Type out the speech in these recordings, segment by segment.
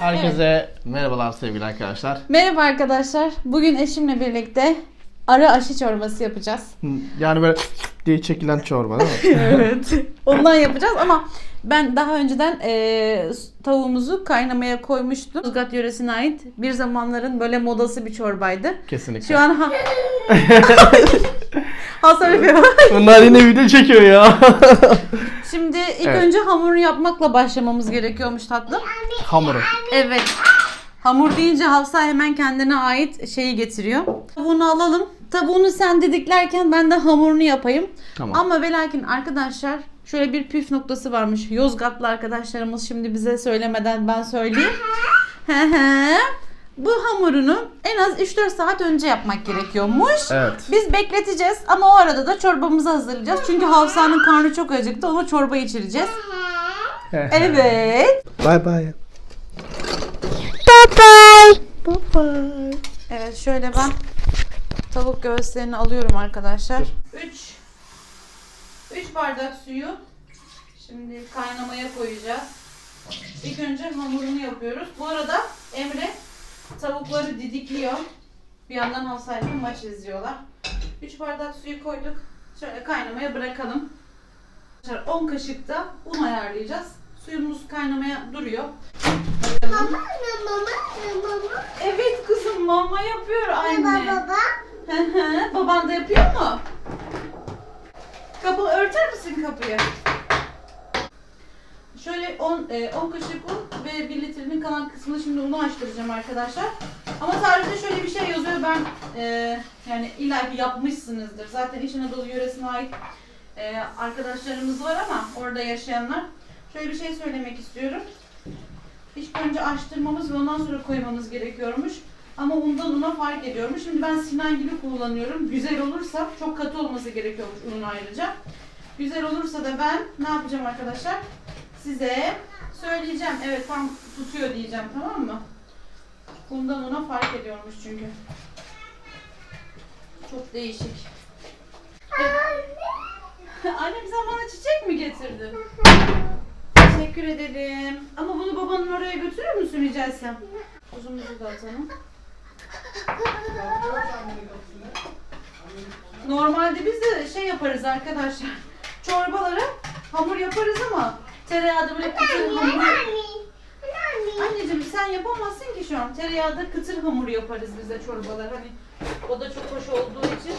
Herkese merhabalar sevgili arkadaşlar. Merhaba arkadaşlar. Bugün eşimle birlikte arı aşı çorbası yapacağız. Yani böyle diye çekilen çorba değil mi? evet. Ondan yapacağız ama ben daha önceden eee, tavuğumuzu kaynamaya koymuştum. Yozgat yöresine ait bir zamanların böyle modası bir çorbaydı. Kesinlikle. Şu an ha... Hasan yapıyor. Bunlar yine video çekiyor ya. Şimdi ilk Evet. önce hamurunu yapmakla başlamamız gerekiyormuş tatlım. Hamuru. Evet. Hamur deyince Hafsa hemen kendine ait şeyi getiriyor. Tavuğunu alalım. Tavuğunu sen didiklerken ben de hamurunu yapayım. Tamam. Ama ve lakin arkadaşlar şöyle bir püf noktası varmış. Yozgatlı arkadaşlarımız şimdi bize söylemeden ben söyleyeyim. Hı hı. Bu hamurunu en az 3-4 saat önce yapmak gerekiyormuş. Evet. Biz bekleteceğiz ama o arada da çorbamızı hazırlayacağız. Çünkü Hafsa'nın karnı çok acıktı. Ona çorba içireceğiz. Evet. Bye bye. Evet şöyle ben tavuk göğüslerini alıyorum arkadaşlar. 3 3 bardak suyu şimdi kaynamaya koyacağız. İlk önce hamurunu yapıyoruz. Bu arada Emre tavukları didikliyor. Bir yandan Hafsa'yla maç izliyorlar. 3 bardak suyu koyduk. Şöyle kaynamaya bırakalım. Arkadaşlar 10 kaşık da un ayarlayacağız. Suyumuz kaynamaya duruyor. Bakalım. Evet kızım mama yapıyor anne. Hı hı. Baban da yapıyor mu? Kapı örter misin kapıyı? Şöyle 10 e, 10 kaşık un ve 1 litrenin kalan kısmını şimdi unu açtıracağım arkadaşlar. Ama tarifte şöyle bir şey yazıyor ben e, yani illaki yapmışsınızdır. Zaten İç Anadolu yöresine ait e, arkadaşlarımız var ama orada yaşayanlar. Şöyle bir şey söylemek istiyorum. İlk önce açtırmamız ve ondan sonra koymamız gerekiyormuş. Ama undan una fark ediyormuş. Şimdi ben Sinan gibi kullanıyorum. Güzel olursa çok katı olması gerekiyormuş unun ayrıca. Güzel olursa da ben ne yapacağım arkadaşlar? Size söyleyeceğim. Evet tam tutuyor diyeceğim tamam mı? Undan una fark ediyormuş çünkü. Çok değişik. Annem sen bana çiçek mi getirdin? Teşekkür ederim. Ama bunu babanın oraya götürür müsün rica etsem? Uzumuzu da atalım. Normalde biz de şey yaparız arkadaşlar. Çorbalara hamur yaparız ama tereyağda böyle kıtır hamur. Anneciğim sen yapamazsın ki şu an. Tereyağda kıtır hamur yaparız biz de çorbalar. Hani o da çok hoş olduğu için.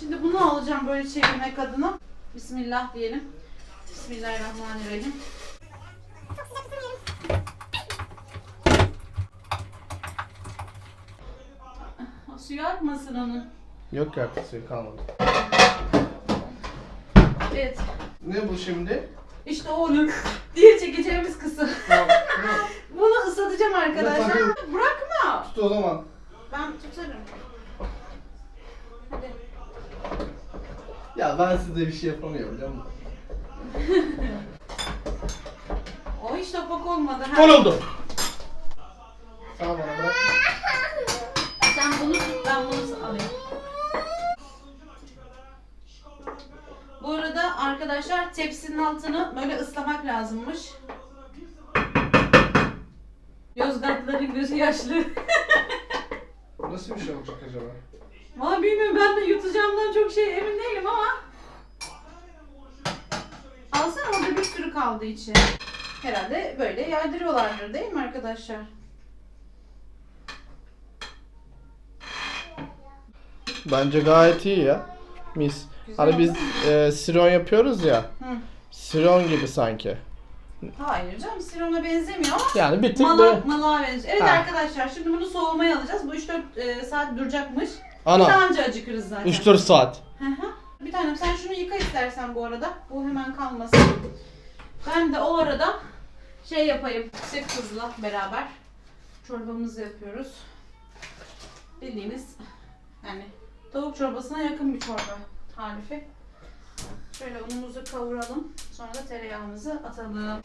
Şimdi bunu alacağım böyle çevirmek adına. Bismillah diyelim. Bismillahirrahmanirrahim. O suyu atmasın onu. Yok ya suyu kalmadı. Evet. Ne bu şimdi? İşte onu diye çekeceğimiz kısım. Tamam. Bunu ıslatacağım arkadaşlar. Bırakma. Tut o zaman. Ben tutarım. Hadi. Ya ben size bir şey yapamıyorum biliyor musun? O hiç topak olmadı. Ha. Gol oldu. Arkadaşlar tepsinin altını böyle ıslamak lazımmış. Yozgatların gözü yaşlı. Nasıl bir şey olacak acaba? Valla bilmiyorum ben de yutacağımdan çok şey emin değilim ama. Alsana orada bir sürü kaldı içi. Herhalde böyle yaydırıyorlardır değil mi arkadaşlar? Bence gayet iyi ya. Mis. Güzel Hani biz e, siron yapıyoruz ya. Hı. Siron gibi sanki. Hayır canım sirona benzemiyor ama Yani bir tık mala, da... malağa benziyor. Evet Ha. arkadaşlar şimdi bunu soğumaya alacağız. Bu 3-4 e, saat duracakmış. Ana. Daha önce acıkırız zaten. 3-4 saat. Hı hı. Bir tanem sen şunu yıka istersen bu arada. Bu hemen kalmasın. Ben de o arada şey yapayım. Yüksek hızla beraber çorbamızı yapıyoruz. Bildiğiniz yani tavuk çorbasına yakın bir çorba tarifi. Şöyle unumuzu kavuralım. Sonra da tereyağımızı atalım.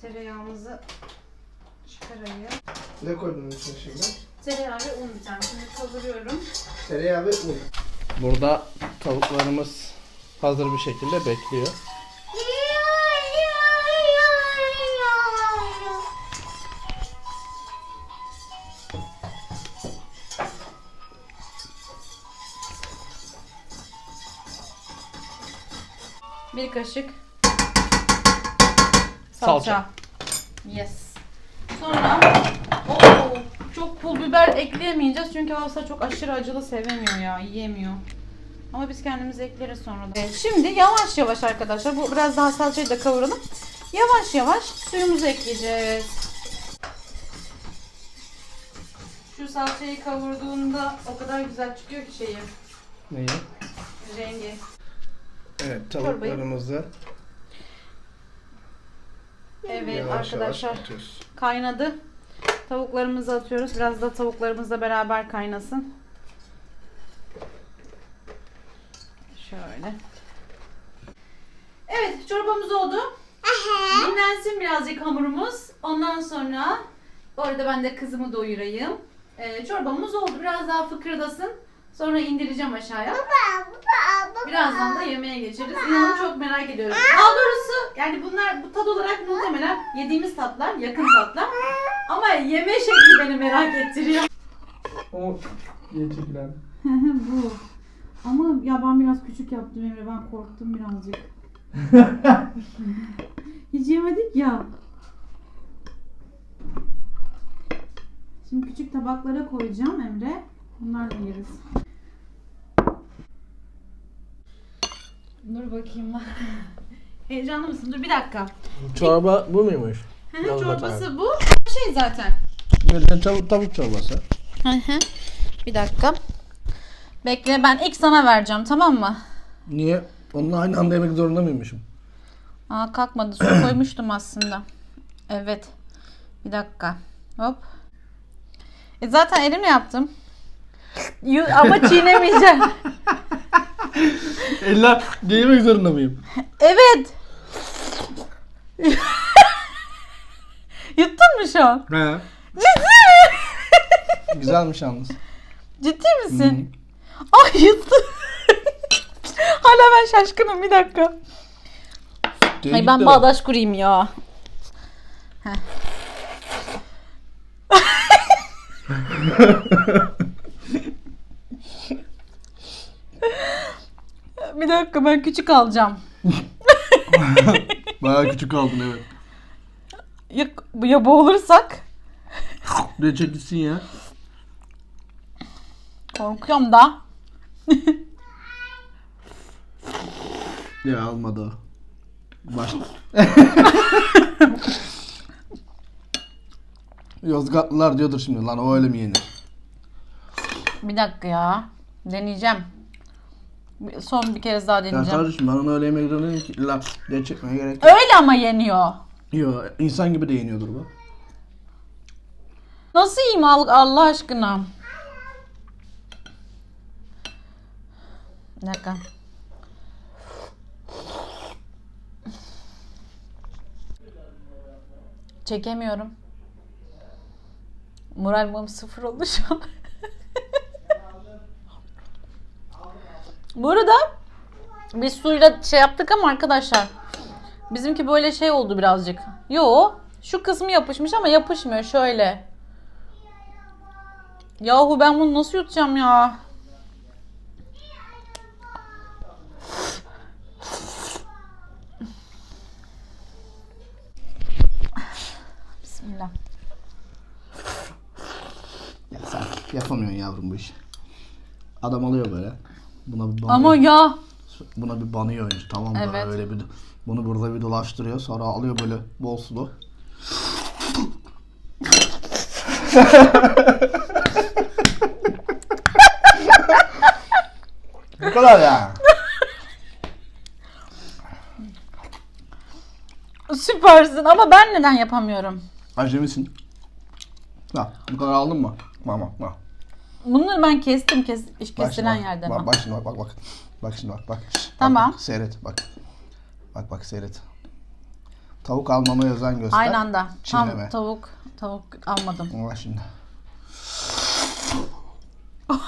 Tereyağımızı çıkarayım. Ne koydun içine şimdi? Tereyağı ve un bir tane. Şimdi kavuruyorum. Tereyağı ve un. Burada tavuklarımız hazır bir şekilde bekliyor. Bir kaşık Salça. salça. Yes. Sonra oo, çok pul biber ekleyemeyeceğiz çünkü Hafsa çok aşırı acılı sevemiyor ya, yiyemiyor. Ama biz kendimiz ekleriz sonra da. Evet, şimdi yavaş yavaş arkadaşlar, bu biraz daha salçayı da kavuralım. Yavaş yavaş suyumuzu ekleyeceğiz. Şu salçayı kavurduğunda o kadar güzel çıkıyor ki şeyi, Neyi? rengi. Evet tavuklarımızı Evet yavaş arkadaşlar. yavaş atıyoruz. Kaynadı. Tavuklarımızı atıyoruz. Biraz da tavuklarımızla beraber kaynasın. Şöyle. Evet, çorbamız oldu. Dinlensin birazcık hamurumuz. Ondan sonra bu arada ben de kızımı doyurayım. Ee, çorbamız oldu. Biraz daha fıkırdasın. Sonra indireceğim aşağıya. Birazdan da yemeğe geçeriz. İnanın çok merak ediyorum. Daha doğrusu yani bunlar bu tad olarak muhtemelen yediğimiz tatlar, yakın tatlar. Ama yeme şekli beni merak ettiriyor. O diye çekilen. bu. Ama ya ben biraz küçük yaptım Emre. Ben korktum birazcık. Hiç yemedik ya. Şimdi küçük tabaklara koyacağım Emre. Bunlarla yeriz. Dur bakayım. Heyecanlı mısın? Dur bir dakika. Çorba bu muymuş? Hı Çorbası bu. Şey zaten. Böyle tavuk, tavuk çorbası. Hı hı. Bir dakika. Bekle ben ilk sana vereceğim tamam mı? Niye? Onunla aynı anda yemek zorunda mıymışım? Aa kalkmadı. Su koymuştum aslında. Evet. Bir dakika. Hop. E zaten elimle yaptım. Yu- Ama çiğnemeyeceğim. İlla yemek zorunda mıyım? evet. Yuttun mu şu an? He. Ciddi mi? Güzelmiş yalnız. Ciddi misin? Ay yuttum. Hala ben şaşkınım bir dakika. Ay ben bağdaş kurayım ya. Heh. bir dakika ben küçük alacağım. Bayağı küçük aldın evet. Ya, ya boğulursak? Çek gitsin ya. Korkuyorum da. Ya almadı o. Başla. Yozgatlılar diyordur şimdi lan o öyle mi yenir? Bir dakika ya. Deneyeceğim. Son bir kez daha Ya deneyeceğim. kardeşim ben onu öyle yemek zorundayım ki illa diye çekmeye gerek yok. Öyle ama yeniyor. Yo insan gibi de yeniyordur bu. Nasıl yiyeyim al- Allah aşkına? Bir dakika. Çekemiyorum. Moral mum sıfır oldu şu an. Bu arada biz suyla şey yaptık ama arkadaşlar bizimki böyle şey oldu birazcık. Yo şu kısmı yapışmış ama yapışmıyor şöyle. Yahu ben bunu nasıl yutacağım ya? Bismillah. Ya sen yapamıyorsun yavrum bu işi. Adam alıyor böyle. Buna bir banıyor. Ama ya. Buna bir banıyor önce tamam mı? Evet. Öyle bir bunu burada bir dolaştırıyor. Sonra alıyor böyle bol sulu. Bu kadar ya. Süpersin ama ben neden yapamıyorum? Acemisin. Bak bu kadar aldın mı? Bak bak. Bunları ben kestim kes, Bak şimdi kesilen bak. yerden. Bak, bak şimdi bak bak bak. Bak şimdi bak bak. Bak, Tamam. bak, seyret bak. Bak bak seyret. Tavuk almamaya özen göster. Aynı anda. Çiğneme. Tam tavuk Tavuk almadım. Bak şimdi.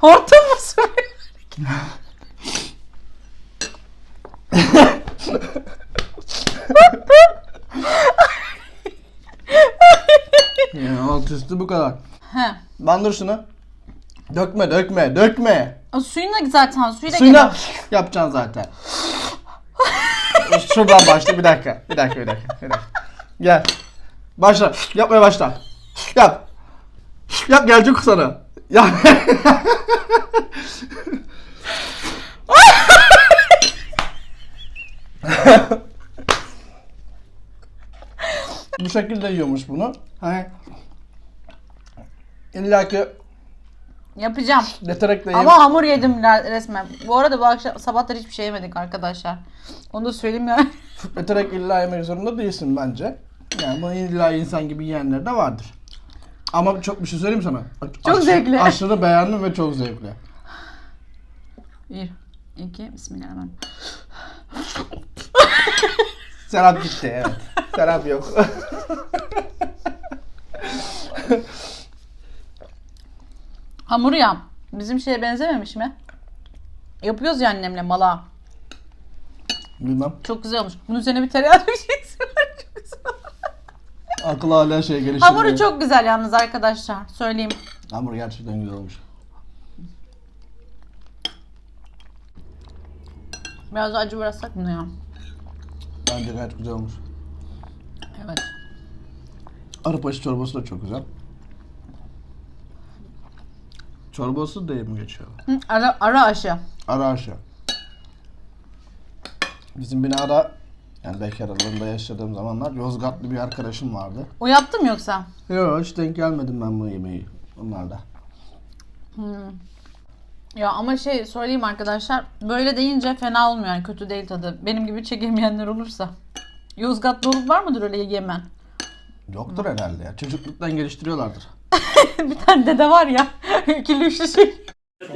Hortum mu sürüyor? Yani alt üstü bu kadar. He. Bandır şunu. Dökme dökme dökme. O suyuna zaten suyla Suyuna yapacaksın zaten. Şuradan başla bir dakika. Bir dakika bir dakika. Bir dakika. Gel. Başla. Yapmaya başla. Yap. Yap gelecek sana. Yap. Bu şekilde yiyormuş bunu. Hani İlla ki Yapacağım. yeterekle Ama hamur yedim re- resmen. Bu arada bu akşam sabahları hiçbir şey yemedik arkadaşlar. Onu da söyleyeyim ya. Yeterek illa yemek zorunda değilsin bence. Yani bunu illa insan gibi yiyenler de vardır. Ama çok bir şey söyleyeyim sana. Çok zevkli. Aşırı beğendim ve çok zevkli. Bir, iki, bismillahirrahmanirrahim. Serap gitti evet. Serap yok. Hamuru ya. Bizim şeye benzememiş mi? Yapıyoruz ya annemle mala. Bilmem. Çok güzel olmuş. Bunun üzerine bir tereyağı dökeceksin. çok güzel. Akıl hala şey gelişti. Hamuru çok güzel yalnız arkadaşlar. Söyleyeyim. Hamur gerçekten güzel olmuş. Biraz acı bıraksak mı ya? Bence gayet güzel olmuş. Evet. Arıpaşı çorbası da çok güzel. Çorbası diye mi geçiyor? Hı, ara, ara aşı. Ara aşağı. Bizim binada yani bekar aralığında yaşadığım zamanlar Yozgatlı bir arkadaşım vardı. O yaptı mı yoksa? Yok hiç denk gelmedim ben bu yemeği onlarda. Ya ama şey söyleyeyim arkadaşlar. Böyle deyince fena olmuyor yani kötü değil tadı. Benim gibi çekemeyenler olursa. Yozgatlı olup var mıdır öyle yemen? Yoktur herhalde ya. Çocukluktan geliştiriyorlardır. bir tane dede var ya. İkili üçlü şey.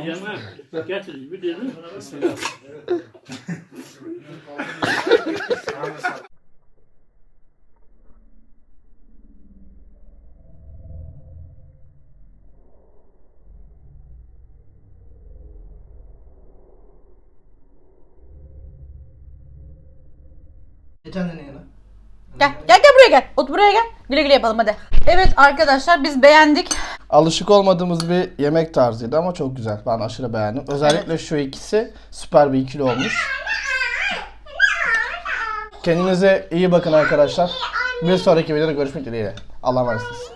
Yaman. Getir bir dedim. Geçen de yana. Gel gel gel buraya gel. Otur buraya gel. Güle güle yapalım hadi. Evet arkadaşlar biz beğendik. Alışık olmadığımız bir yemek tarzıydı ama çok güzel. Ben aşırı beğendim. Özellikle şu ikisi süper bir ikili olmuş. Kendinize iyi bakın arkadaşlar. Bir sonraki videoda görüşmek dileğiyle. Allah'a emanetsiniz.